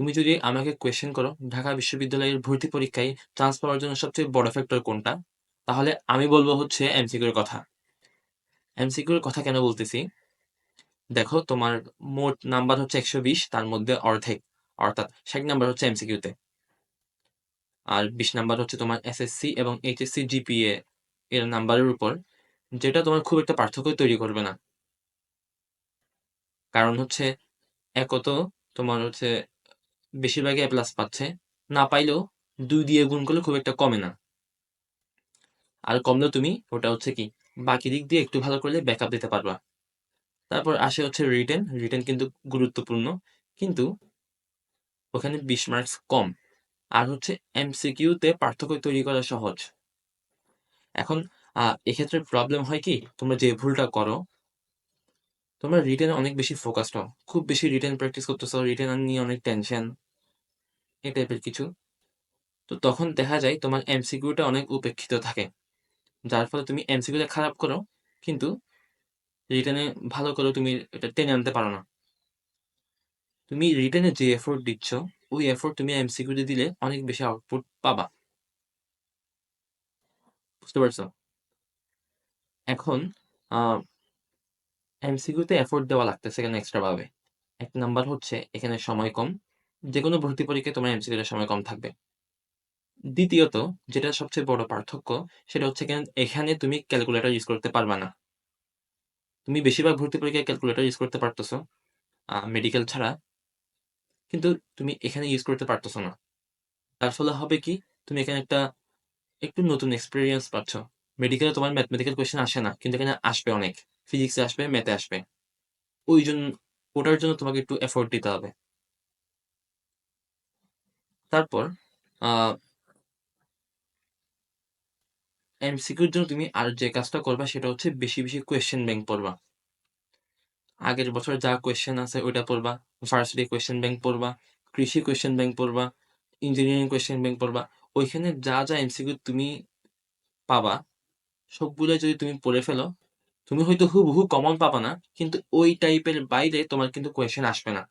তুমি যদি আমাকে কোয়েশ্চেন করো, ঢাকা বিশ্ববিদ্যালয়ের ভর্তি পরীক্ষায় চান্স পাওয়ার জন্য সবচেয়ে বড় ফ্যাক্টর কোনটা? তাহলে আমি বলব হচ্ছে এমসিকিউর কথা। এমসিকিউর কথা কেন বলতেছি? দেখো, তোমার মোট নাম্বার হচ্ছে একশো বিশ, তার মধ্যে অর্ধেক, অর্থাৎ ষাট নাম্বার হচ্ছে এমসিকিউতে আর বিশ নাম্বার হচ্ছে তোমার এসএসসি এবং এইচএসসি জিপিএ এর নাম্বারের উপর, যেটা তোমার খুব একটা পার্থক্য তৈরি করবে না। কারণ হচ্ছে একত তোমার হচ্ছে বেশিরভাগই এ প্লাস পাচ্ছে। না পাইলেও দুই দিয়ে গুণ করলে খুব একটা কমে না। আর কমলেও তুমি, ওটা হচ্ছে কি, বাকি দিক দিয়ে একটু ভালো করলে ব্যাকআপ দিতে পারবা। তারপর আসে হচ্ছে রিটেন রিটেন কিন্তু গুরুত্বপূর্ণ, কিন্তু ওখানে বিশ মার্কস কম। আর হচ্ছে এমসিকিউতে পার্থক্য তৈরি করা সহজ। এখন এক্ষেত্রে প্রবলেম হয় কি, তোমরা যে ভুলটা করো তোমরা রিটেন অনেক বেশি ফোকাসড হও। খুব বেশি রিটেন প্র্যাকটিস করতেছো রিটেন নিয়ে অনেক টেনশন এই টাইপের কিছু। তো তখন দেখা যায় তোমার এমসিকিউটা অনেক উপেক্ষিত থাকে। যার ফলে তুমি এমসিকিউটা খারাপ করো, কিন্তু রিটার্নে ভালো করে তুমি এটা টেনে আনতে পারো না। তুমি রিটার্নে যে এফোর্ট দিচ্ছ, ওই এফোর্ট তুমি এমসিকিউতে দিলে অনেক বেশি আউটপুট পাবা। বুঝতে পারছ? এখন এমসিকিউতে এফোর্ট দেওয়া লাগতেছে এখানে এক্সট্রা ভাবে? এক নাম্বার হচ্ছে এখানে সময় কম। যে কোনো ভর্তি পরীক্ষায় তোমার এমসিকিউতে সময় কম থাকবে। দ্বিতীয়ত, যেটা সবচেয়ে বড় পার্থক্য, সেটা হচ্ছে এখানে তুমি ক্যালকুলেটর ইউজ করতে পারবা না। তুমি বেশিরভাগ ভর্তি পরীক্ষায় ক্যালকুলেটর ইউজ করতে পারতেছো মেডিকেল ছাড়া। কিন্তু তুমি এখানে ইউজ করতে পারতেছো না। তার ফলে হবে কি, তুমি এখানে একটা, একটু নতুন এক্সপিরিয়েন্স পাচ্ছ। মেডিকেলে তোমার ম্যাথমেটিক্যাল কোয়েশ্চেন আসে না, কিন্তু এখানে আসবে অনেক। ফিজিক্সে আসবে ম্যাথে আসবে। ওই জন্য, ওটার জন্য তোমাকে একটু এফোর্ট দিতে হবে। তারপর এমসিকিউর জন্য তুমি আর যে কাজটা করবা সেটা হচ্ছে বেশি বেশি কোয়েশ্চেন ব্যাংক পড়বা। আগের বছর যা কোয়েশ্চেন আছে ওইটা পড়বা। ভার্সিটি কোয়েশ্চেন ব্যাংক পড়বা, কৃষি কোয়েশ্চেন ব্যাংক পড়বা ইঞ্জিনিয়ারিং কোয়েশ্চেন ব্যাংক পড়বা। ওইখানে যা যা এমসিকিউ তুমি পাবা সবগুলো যদি তুমি পড়ে ফেলো তুমি হয়তো হুবহু কমন পাবা না, কিন্তু ওই টাইপের বাইরে তোমার কিন্তু কোয়েশ্চেন আসবে না।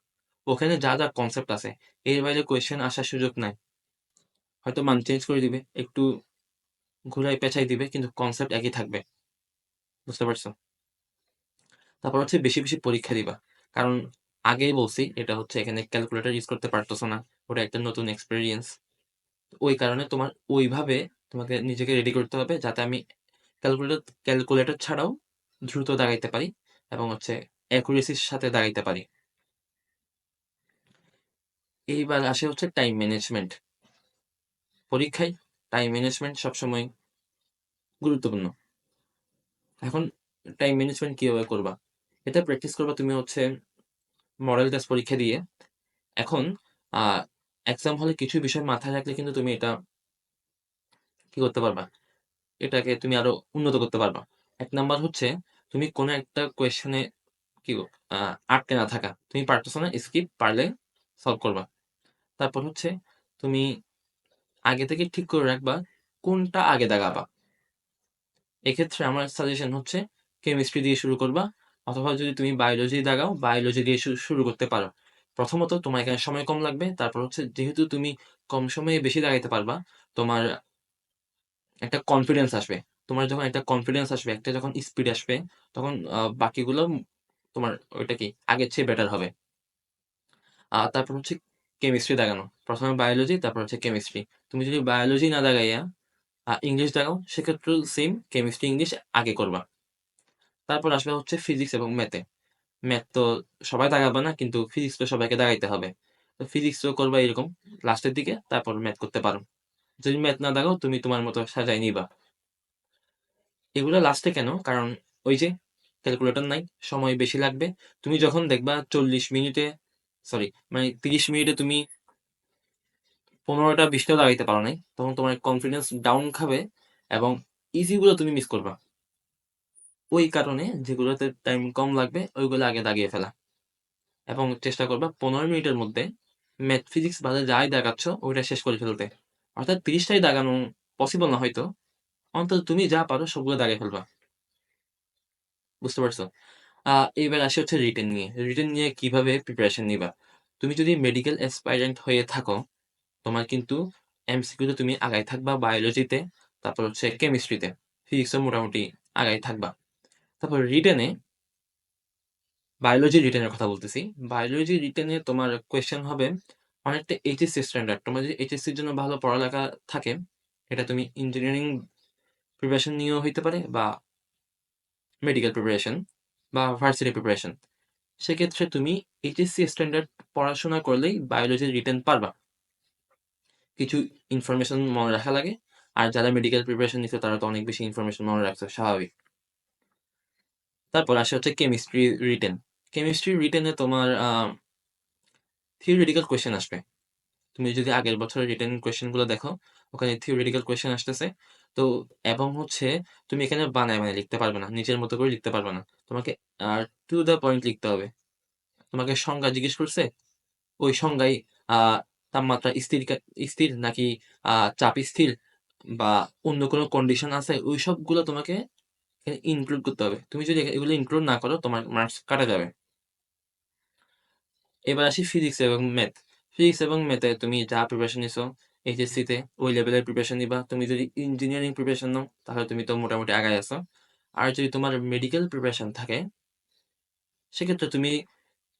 ওখানে যা যা কনসেপ্ট আছে, এর বাইরে কোয়েশ্চেন আসার সুযোগ নাই। হয়তো মান চেঞ্জ করে দিবে, একটু ঘুরাই পেঁচাই দিবে, কিন্তু কনসেপ্ট একই থাকবে। বুঝতে পারছ? তারপর হচ্ছে বেশি বেশি পরীক্ষা দিবা। কারণ আগেই বলছি, এটা হচ্ছে এখানে ক্যালকুলেটর ইউজ করতে পারতেছো না, ওটা একটা নতুন এক্সপিরিয়েন্স ওই কারণে তোমার ওইভাবে তোমাকে নিজেকে রেডি করতে হবে, যাতে আমি ক্যালকুলেটর ক্যালকুলেটর ছাড়াও দ্রুত দাগাইতে পারি এবং হচ্ছে অ্যাকুরেসির সাথে দাঁড়াইতে পারি। এইবার আসে হচ্ছে টাইম ম্যানেজমেন্ট পরীক্ষায় টাইম ম্যানেজমেন্ট সবসময় গুরুত্বপূর্ণ। এখন টাইম ম্যানেজমেন্ট কীভাবে করবা? এটা প্র্যাকটিস করবা তুমি হচ্ছে মডেল টেস্ট পরীক্ষা দিয়ে। এখন এক্সাম হলে কিছু বিষয় মাথায় রাখলে কিন্তু তুমি এটা কি করতে পারবা? এটাকে তুমি আরও উন্নত করতে পারবা। এক নাম্বার হচ্ছে তুমি কোনো একটা কোয়েশনে কি আটকে না থাকা। তুমি পারতেছো না স্কিপ পারলে সলভ করবা। তারপর হচ্ছে তুমি আগে থেকে ঠিক করে রাখবা কোনটা আগে দাগাবা। এক্ষেত্রে আমার সাজেশন হচ্ছে কেমিস্ট্রি দিয়ে শুরু করবা, অথবা যদি তুমি বায়োলজি দাগাও বায়োলজি দিয়ে শুরু করতে পারো। প্রথমত তোমার এখানে সময় কম লাগবে, তারপর হচ্ছে যেহেতু তুমি কম সময়ে বেশি দাগাইতে পারবা, তোমার একটা কনফিডেন্স আসবে। তোমার যখন একটা কনফিডেন্স আসবে, একটা যখন স্পিড আসবে, তখন বাকিগুলো তোমার ওইটা কি আগের চেয়ে বেটার হবে। আর তারপর হচ্ছে কেমিস্ট্রি দাগানো প্রথমে বায়োলজি তারপর হচ্ছে কেমিস্ট্রি তুমি যদি বায়োলজি না দাগাইয়া ইংলিশ দাগাও সেক্ষেত্রে সেম কেমিস্ট্রি ইংলিশ আগে করবা। তারপর আসবে হচ্ছে ফিজিক্স এবং ম্যাথে ম্যাথ তো সবাই দাগাবে না, কিন্তু ফিজিক্স তো সবাইকে দাগাইতে হবে। তো ফিজিক্স তো করবা এরকম লাস্টের দিকে, তারপর ম্যাথ করতে পারো। যদি ম্যাথ না দাগাও তুমি তোমার মতো সাজাই নিবা। এগুলো লাস্টে কেন? কারণ ওই যে ক্যালকুলেটর নাই, সময় বেশি লাগবে। তুমি যখন দেখবা চল্লিশ মিনিটে সরি মানে তিরিশ মিনিটে তুমি পনেরোটা বিশটাও লাগাইতে পারো নাই, তখন তোমার কনফিডেন্স ডাউন খাবে এবং ইজিগুলো তুমি মিস করবা। ওই কারণে যেগুলোতে টাইম কম লাগবে, ওইগুলো আগে দাগিয়ে ফেলা। এবং চেষ্টা করবা পনেরো মিনিটের মধ্যে ম্যাথ ফিজিক্স বাদে যাই দেখাচ্ছ ওইটা শেষ করে ফেলতে। অর্থাৎ তিরিশটাই দাগানো পসিবল না হয়তো অন্তত তুমি যা পারো সবগুলো দাগিয়ে ফেলবা বুঝতে পারছ এইবার আসি হচ্ছে রিটেন নিয়ে রিটেন নিয়ে কীভাবে প্রিপারেশন নিবা তুমি যদি মেডিকেল অ্যাসপাইরেন্ট হয়ে থাকো, তোমার কিন্তু এমসিকিউতে তুমি আগায় থাকবা বায়োলজিতে, তারপর হচ্ছে কেমিস্ট্রিতে। ফিজিক্সেও মোটামুটি আগায় থাকবা। তারপর রিটেনে বায়োলজি রিটেনের কথা বলতেছি। বায়োলজি রিটেনে তোমার কোয়েশ্চেন হবে অনেকটা এইচএসসি স্ট্যান্ডার্ড। তোমার যদি এইচএসসির জন্য ভালো পড়ালেখা থাকে, এটা তুমি ইঞ্জিনিয়ারিং প্রিপারেশন নিয়েও হইতে পারে বা মেডিকেল প্রিপারেশন বা ভার্সিটি প্রিপারেশন। সেক্ষেত্রে তুমি এইচএসসি স্ট্যান্ডার্ড পড়াশোনা করলেই বায়োলজি রিটেন পারবা। কিছু ইনফরমেশন মনে রাখা লাগে। আর যারা মেডিকেল প্রিপারেশন নিচ্ছে তারা তো অনেক বেশি ইনফরমেশন মনে রাখছে, স্বাভাবিক। তারপর আসে হচ্ছে কেমিস্ট্রি রিটেন। কেমিস্ট্রি রিটেনে তোমার থিওরিটিক্যাল কোয়েশ্চেন আসবে। তুমি যদি আগের বছরের রিটেন কোয়েশ্চেনগুলো দেখো, ওখানে থিওরিটিক্যাল কোয়েশ্চেন আসতেছে। তো এবং হচ্ছে তুমি এখানে বানায়, বানায় লিখতে পারবে না। নিজের মতো করে লিখতে পারবে না। তোমাকে আ টু দ্য পয়েন্ট লিখতে হবে। তোমাকে সংজ্ঞা জিজ্ঞেস করছে, ওই সংজ্ঞায় তাপমাত্রা স্থির স্থির নাকি চাপ স্থির বা অন্য কোনো কন্ডিশন আছে, ওই সবগুলো তোমাকে ইনক্লুড করতে হবে। তুমি যদি এগুলো ইনক্লুড না করো, তোমার মার্কস কাটা যাবে। এবার আসি ফিজিক্স এবং ম্যাথ। ফিজিক্স এবং ম্যাথে তুমি যা প্রিপারেশন নিছো এইচএসসিতে ওই লেভেলের প্রিপারেশন নিবা। তুমি যদি ইঞ্জিনিয়ারিং প্রিপারেশন নাও, তাহলে তুমি তো মোটামুটি আগায় আছো। আর যদি তোমার মেডিকেল প্রিপারেশন থাকে সেক্ষেত্রে তুমি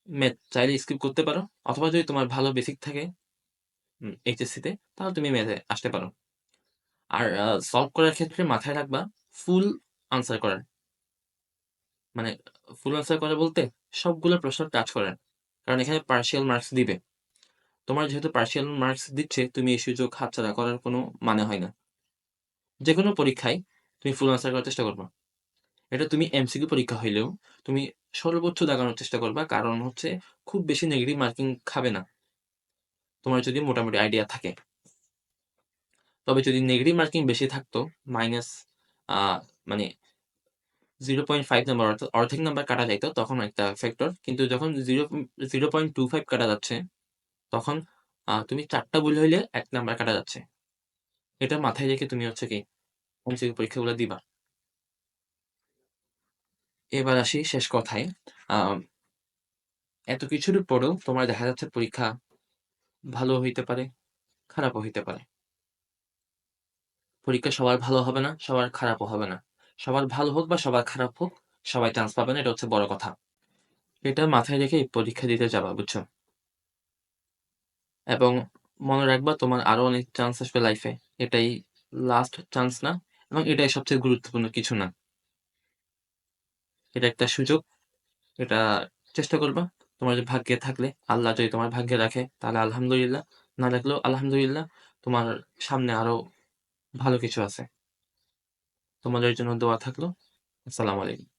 ম্যাথ চাইলে স্কিপ করতে পারো। অথবা যদি তোমার ভালো বেসিক থাকে এইচএসসিতে, তাহলে তুমি ম্যাথে আসতে পারো। আর সলভ করার ক্ষেত্রে মাথায় রাখবা ফুল আনসার করার। মানে ফুল আনসার করা বলতে সবগুলো প্রশ্ন টাচ করার। কারণ এখানে পার্শিয়াল মার্কস দিবে। তোমার যেহেতু পার্সিয়াল মার্কস দিচ্ছে, তুমি এই সুযোগ হাতছাড়া করার কোনো মানে হয় না। যেকোনো পরীক্ষায় তুমি ফুল আনসার করার চেষ্টা করবা। এটা তুমি এমসিকিউ পরীক্ষা হইলেও তুমি সর্বোচ্চ দাগানোর চেষ্টা করবা। কারণ হচ্ছে খুব বেশি নেগেটিভ মার্কিং খাবে না। তোমার যদি মোটামুটি আইডিয়া থাকে। তবে যদি নেগেটিভ মার্কিং বেশি থাকতো, মাইনাস মানে 0.5 নাম্বার অর্থাৎ অর্ধেক নাম্বার কাটা যাইত, তখন একটা ফ্যাক্টর। কিন্তু যখন zero zero point two five কাটা যাচ্ছে, তখন তুমি ৪ টা ভুল হইলে এক নাম্বার কাটা যাচ্ছে। এটা মাথায় রেখে তুমি হচ্ছে কি এমসিকিউ পরীক্ষাগুলো দিবা। এবার আসি শেষ কথায়। এত কিছুর পরেও তোমার দেখা যাচ্ছে পরীক্ষা ভালো হইতে পারে, খারাপও হইতে পারে। পরীক্ষা সবার ভালো হবে না, সবার খারাপও হবে না। সবার ভালো হোক বা সবার খারাপ হোক, সবাই চান্স পাবে না, এটা হচ্ছে বড় কথা। এটা মাথায় রেখে পরীক্ষা দিতে যাবা, বুঝছ? এবং মনে রাখবা তোমার আরও অনেক চান্স আসবে লাইফে। এটাই লাস্ট চান্স না এবং এটাই সবচেয়ে গুরুত্বপূর্ণ কিছু না। এটা একটা সুযোগ। এটা চেষ্টা করবা। তোমার যদি ভাগ্যে থাকলে, আল্লাহ যদি তোমার ভাগ্যে রাখে, তাহলে আলহামদুলিল্লাহ। না রাখলেও আলহামদুলিল্লাহ। তোমার সামনে আরও ভালো কিছু আছে। তোমাদের জন্য দোয়া থাকল। আসসালামু আলাইকুম।